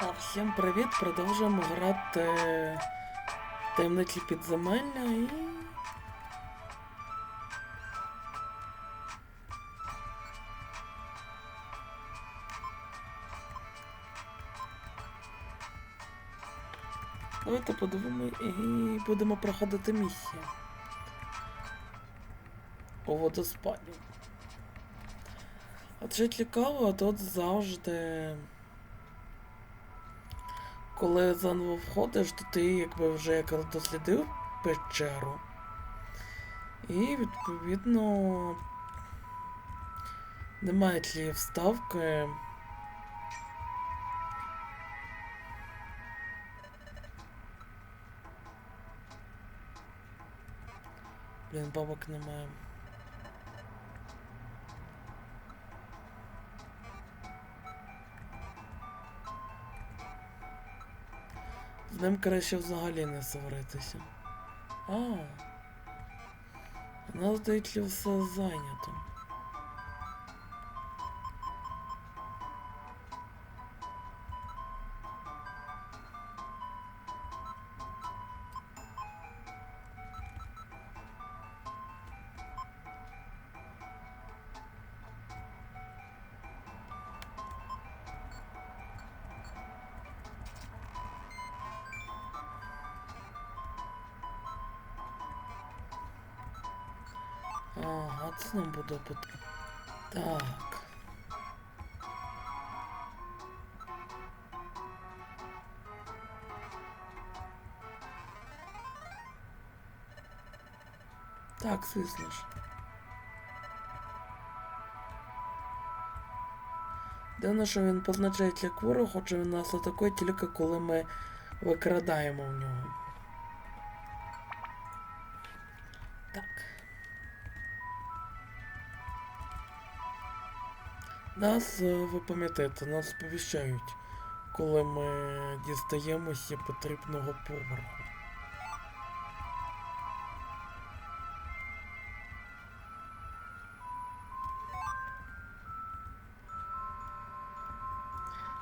А, всім привіт! Продовжуємо грати таємничі підземелля і. Давайте подивимо і будемо проходити місію. У водоспаді. Адже цікаво, тут завжди. Коли заново входиш, то ти якби вже якраз дослідив печеру. І відповідно немає цієї вставки. Блін, бабок немає. З ним краще взагалі не сваритися. А. У нас здається все зайнято. Потрібно. Так. Так, звісно. Дивно, що він позначається як ворог, хоча він нас атакує тільки коли ми викрадаємо в нього. Нас, е, ви пам'ятаєте, нас сповіщають, коли ми дістаємося потрібного поверху.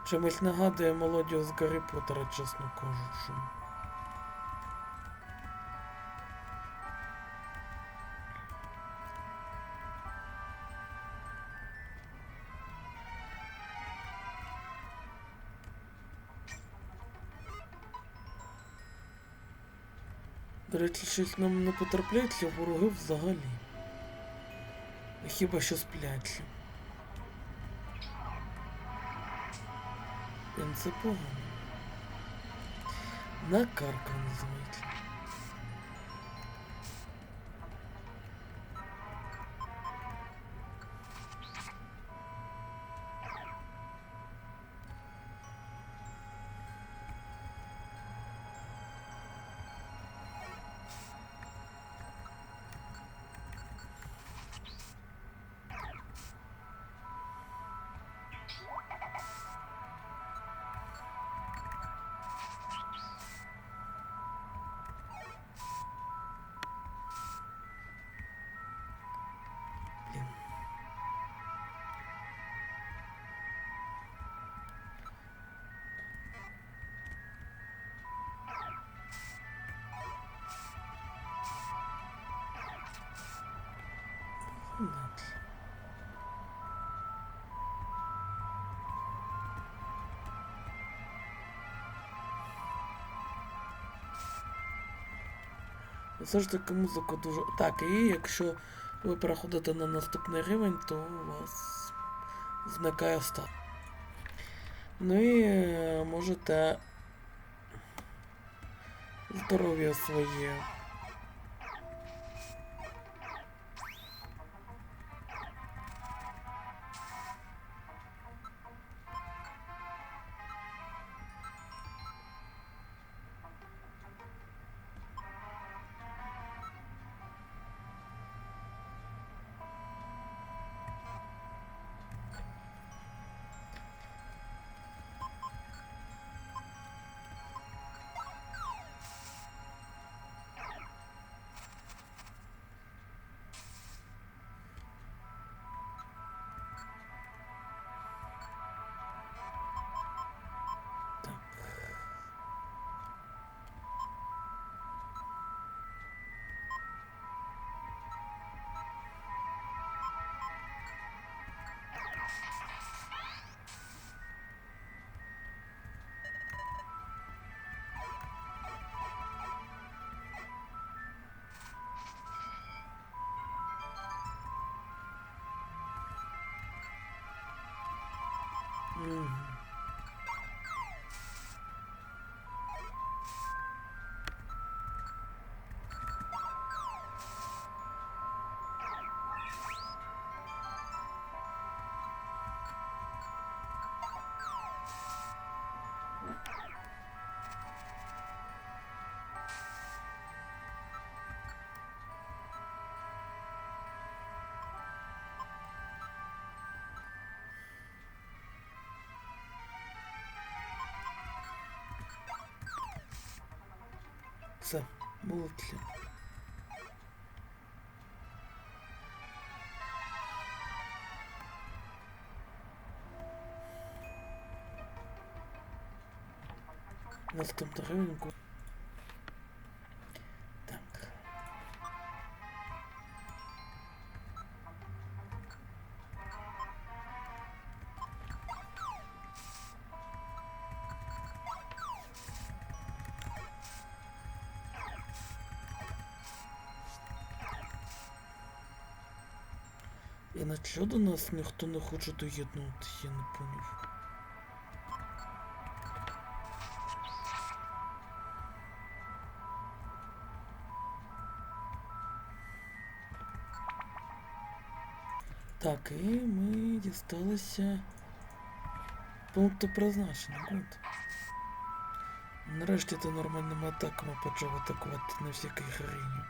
Чимось нагадує мелодію з Гаррі Поттера, чесно кажучи. Речі, щось нам не потрапляється вороги взагалі. Хіба що сплячі. Це погано. Накарка називається. Все ж таки музика дуже. Так, і якщо ви переходите на наступний рівень, то у вас зникає стат. Ну і е, можете здоров'я своє. Hmm. Все, молодці. Наступна Чого до нас ніхто не хоче доєднуватися, я не поняв. Так, і ми дісталися пункту призначення. Гуд. Нарешті ти нормальними атаками почав атакувати на всякій хрені.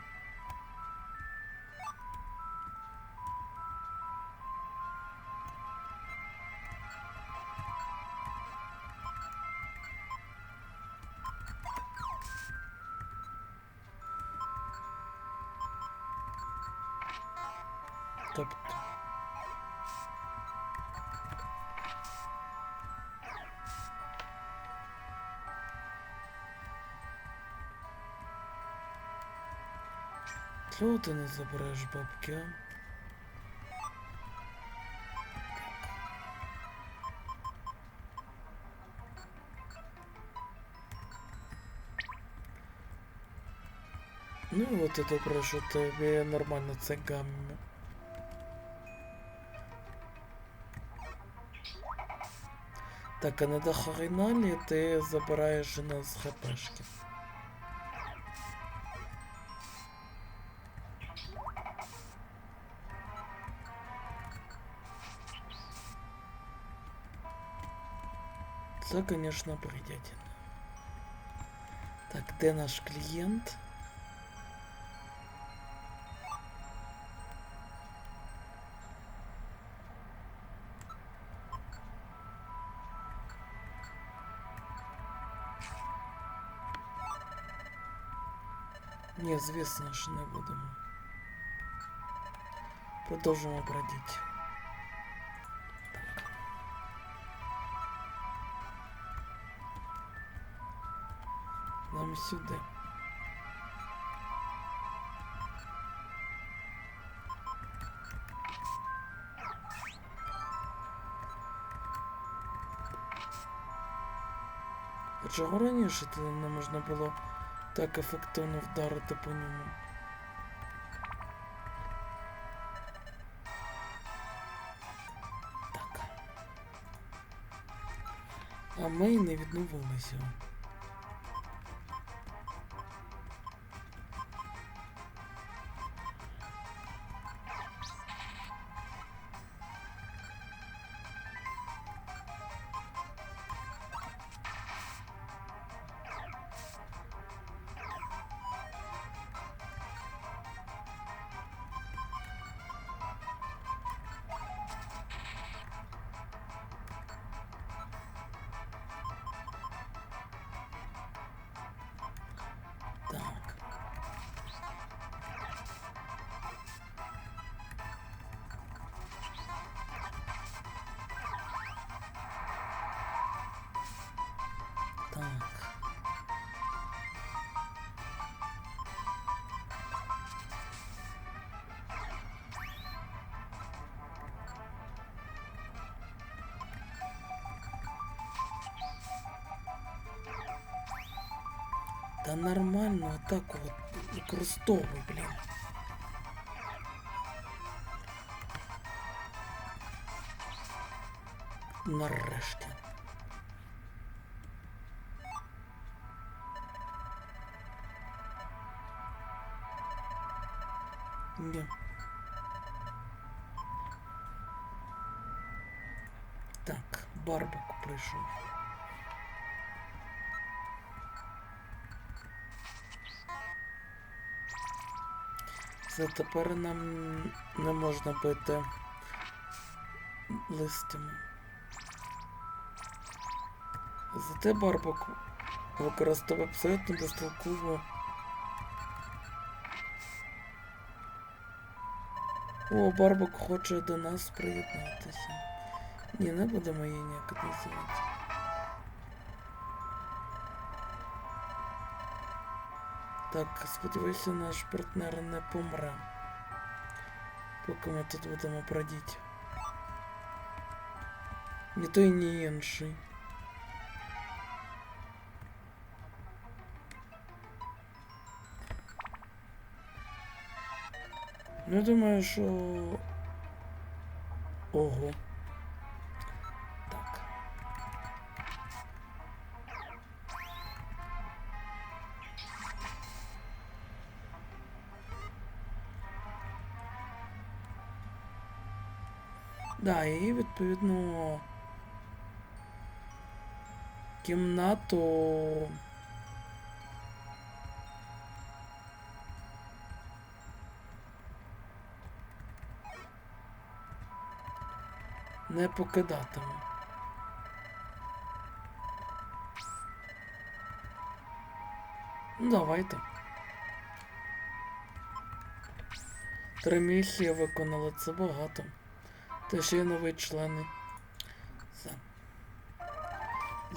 Чого ти не забереш бабки? Ну от і добре, що тобі нормально це гамма. Так, а на Дахариналі ти забираєш у нас хпшки. Це, конечно, бредятина. Так, де наш клієнт? Ні, звісно ж не будемо. Продовжимо бродити. Сюди. А чого раніше тоді не можна було так ефективно вдарити по ньому? Так. А ми не відновилися. Та нормально атаку от використовуй, блін. нарешті. Все, тепер нам не можна бити листями. Зате Барбак використовує абсолютно безтолково. О, Барбак хоче до нас приєднатися. Ні, не будемо її ніяк називати. Так, сподіваюся, наш партнер не помре. Поки ми тут будемо прадіти. Ні той, ні інший. Ну, я думаю, що. Ого. Да, і відповідно кімнату. Не покидатиме. Ну, давайте. Три місії виконали, це багато. Ще й нові члени. Все.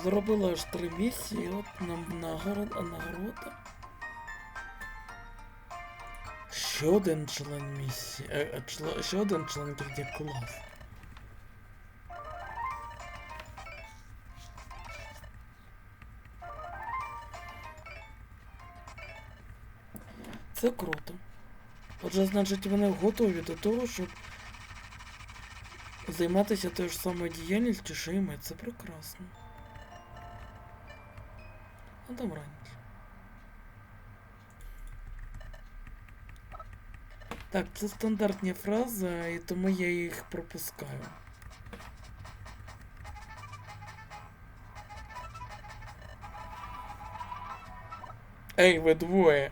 Зробила аж три місії, от нам нагорода, нагорода. Ще один член місії. Е, е, член, ще один член гільдії клас. Це круто. Отже, значить, вони готові до того, щоб займатися тою ж самою діяльністю, що і ми. Це прекрасно. А там раніше. Так, це стандартні фрази, і тому я їх пропускаю. Ей, ви двоє.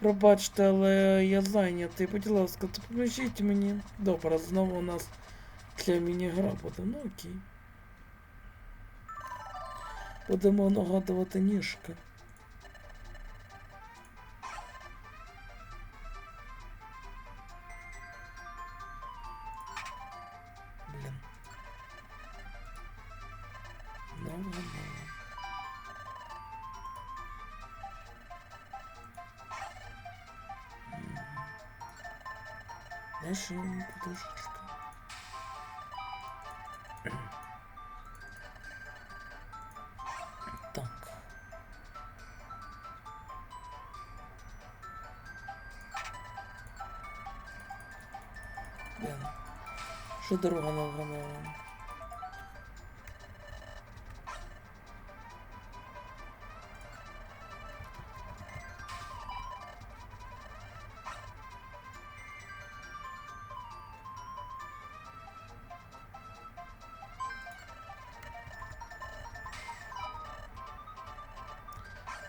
Пробачте, але я зайнятий. Будь ласка, допоможіть мені. Добре, знову у нас ця міні-гра буде. Ну окей. Будемо нагадувати ніжки. Блін. Що дорога на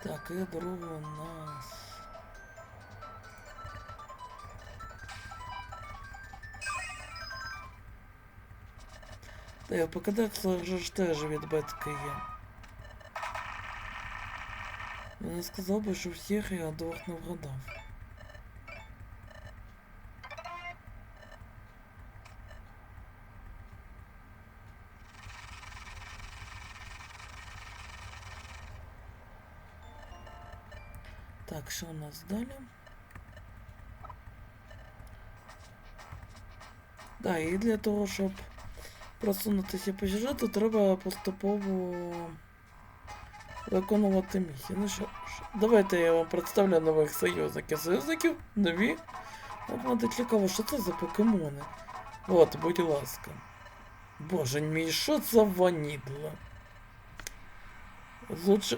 Так, і дорога у Та я покидав, це ж теж відбитки є. Я не сказав би, що всіх я двох не вгадав. Так, що у нас далі? Да, і для того, щоб просунутися по сюжету, треба поступово виконувати місії. Ну що ж, давайте я вам представлю нових союзників. Союзників нові. От мене цікаво, що це за покемони. От, будь ласка. Боже мій, що це ванідло? Звуч...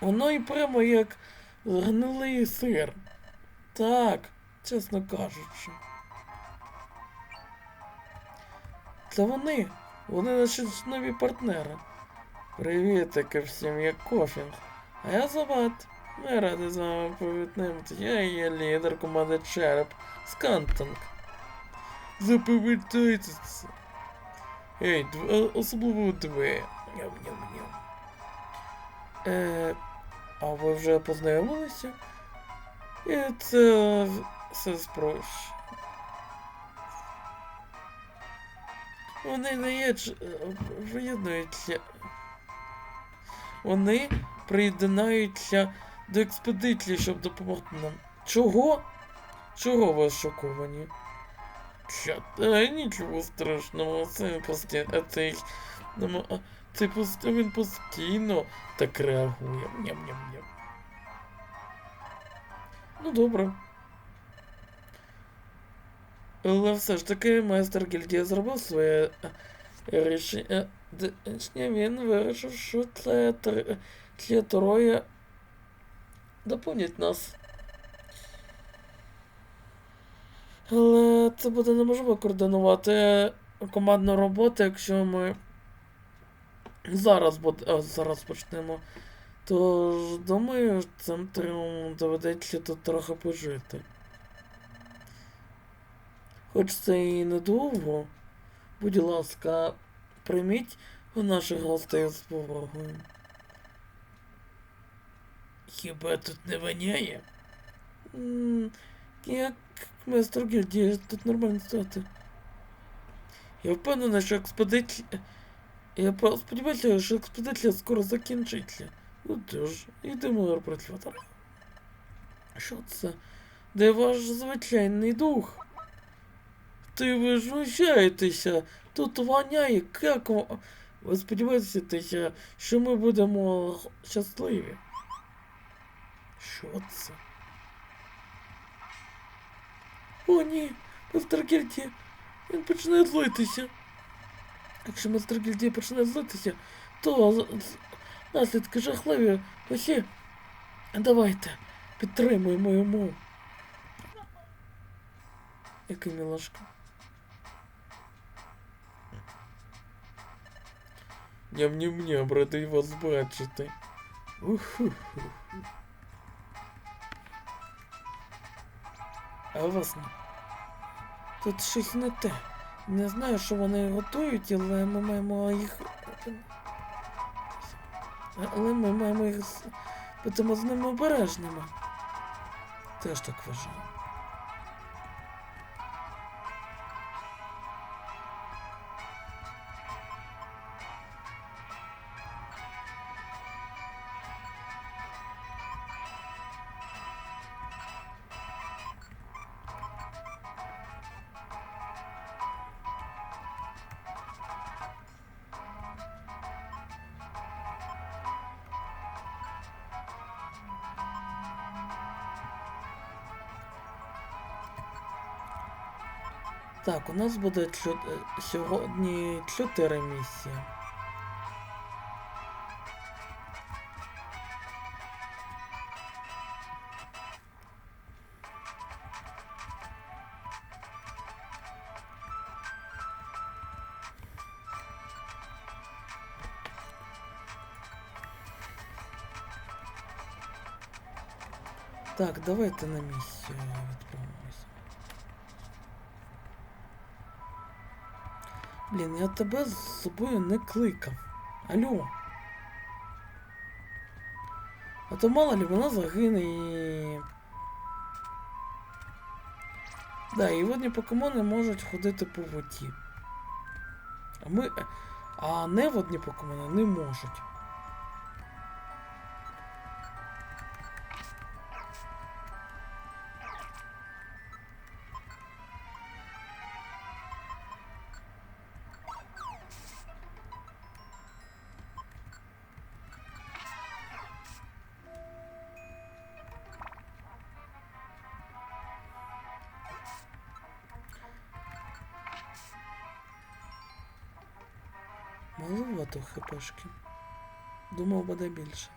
Воно і прямо як гнилий сир. Так, чесно кажучи. Це вони. Вони наші нові партнери. Привітики всім, я Кофінг. А я Забат. Ми раді з вами повітнимати. Я є лідер команди Череп Скантинг. Запам'ятайтеся. Ей, е, особливо дві. Ням-ням-ням. Е, а ви вже познайомилися? І це все спроще. Вони не є ч- е, приєднуються. Вони приєднаються до експедиції, щоб допомогти нам. Чого? Чого ви шоковані? Що? Та нічого страшного, це постійно. Цей, ну, а, цей пост... він постійно так реагує. Ням-ням-ням. Ну добре. Але все ж таки майстер гільдія зробив своє е, рішення. Д- він вирішив, що це ці троє доповнять нас. Але це буде неможливо координувати командну роботу, якщо ми зараз, буде, а, зараз почнемо. Тож, думаю, цим трьом доведеться тут трохи пожити. Хоч це і недовго, будь ласка, прийміть у наших гостей з повагою. Хіба тут не воняє? Як майстер гільдії, тут нормально стати. Я впевнений, що експедиція. Я сподіваюся, що експедиція скоро закінчиться. Ну тож, йдемо працювати. Що це? Де ваш звичайний дух? Ти ви тут воняє, як ви сподіваєтеся, що ми будемо щасливі? Що це? О, ні, мистер Гільді, він починає злитися. Якщо мистер Гільді починає злитися, то наслідки жахливі. Усі, давайте, підтримуємо йому. Який мілашка. Ням-ням-ням, радий вас бачити. А вас ні. Тут щось не те. Не знаю, що вони готують, але ми маємо їх. Але ми маємо їх з- з ними обережними. Теж так вважаю. Так, у нас буде чо- е, сьогодні чотири місії. Так, давайте на місію Блін, я тебе з собою не кликав. Алло. А то мало ли вона загине і. Да, і водні покемони можуть ходити по воді. А ми. А неводні покемони не можуть. Хпшки. Думав, буде більше.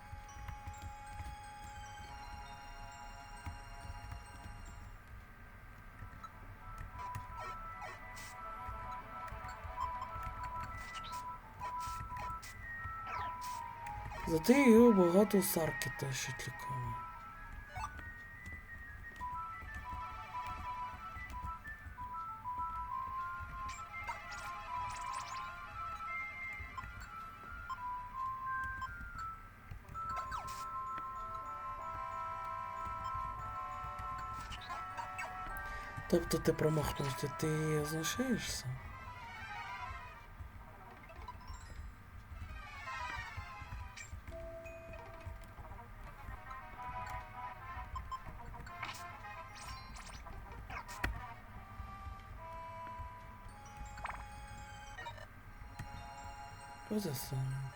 Зате його багато сарки тащить ліками. Тобто ти промахнувся, ти знущаєшся? Що саме?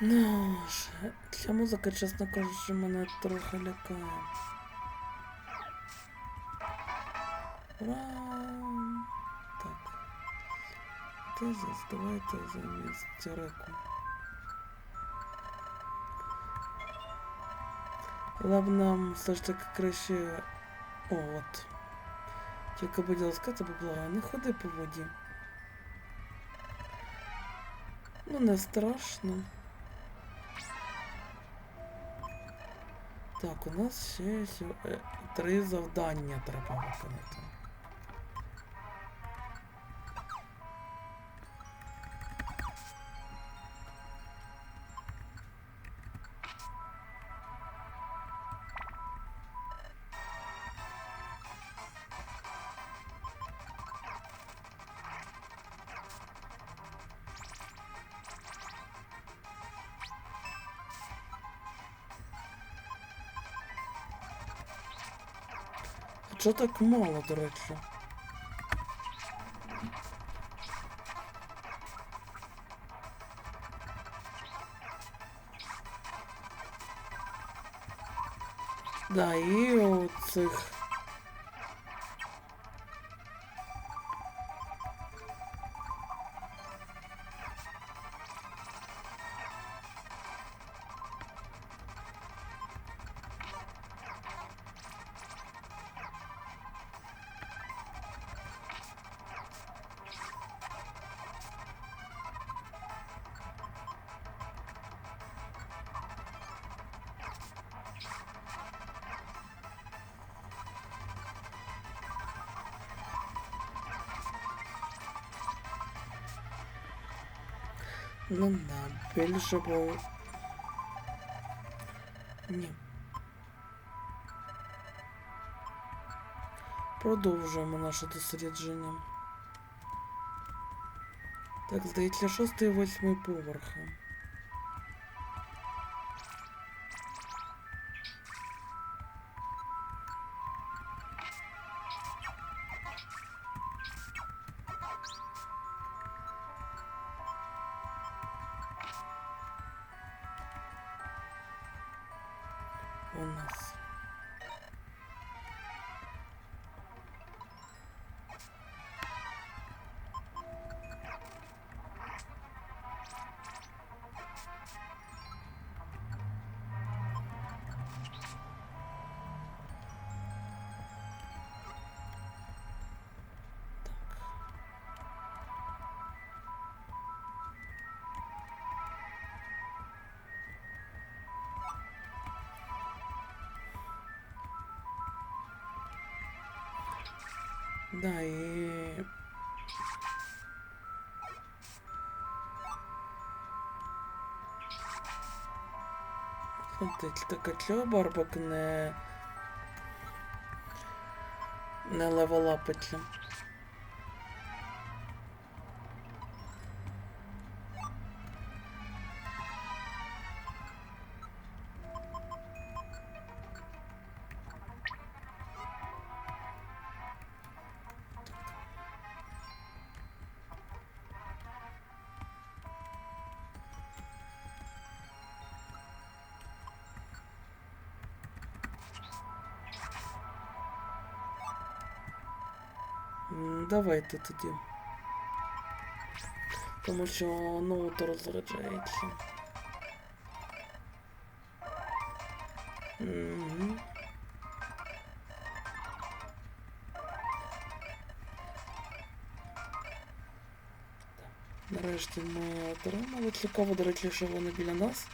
Ну ж, ця музика, чесно кажучи, мене трохи лякає. Так. Ти давайте замість реку. Але нам все ж таки краще. О, от. Тільки, будь ласка, тебе благаю, не ходи по воді. Ну, не страшно. Так, у нас ще е, три завдання треба виконати. Чого так мало, до речі? Да, і оцих. Ну да, більше було. Ні. Продовжуємо наше дослідження. Так, здається, шостий і восьмий поверхи. Да, і... Так чого Барбак не... Не левелапиться? Давайте тоді. Тому що ноут розряджається. Угу. Нарешті ми отримали. Цікаво, до речі, що вони біля нас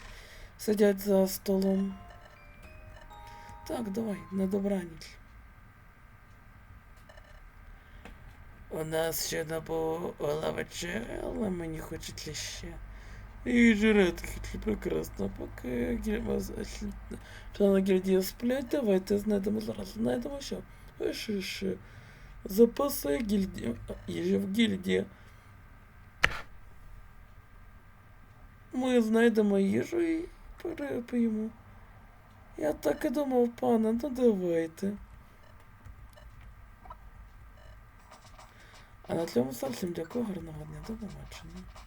сидять за столом. Так, давай, на добраніч. У нас ще була вечеря, але мені хочеться ще. І жрати хочу прекрасно, поки гільма члени гільдії сплять, давайте знайдемо зараз. Знайдемо що? Пиши ще. Запаси гільдії. Їжі в гільдії. Ми знайдемо їжу і переп'ємо. Я так і думав, пане, ну давайте. А на цьому. Всім дякую, гарного дня, до побачення.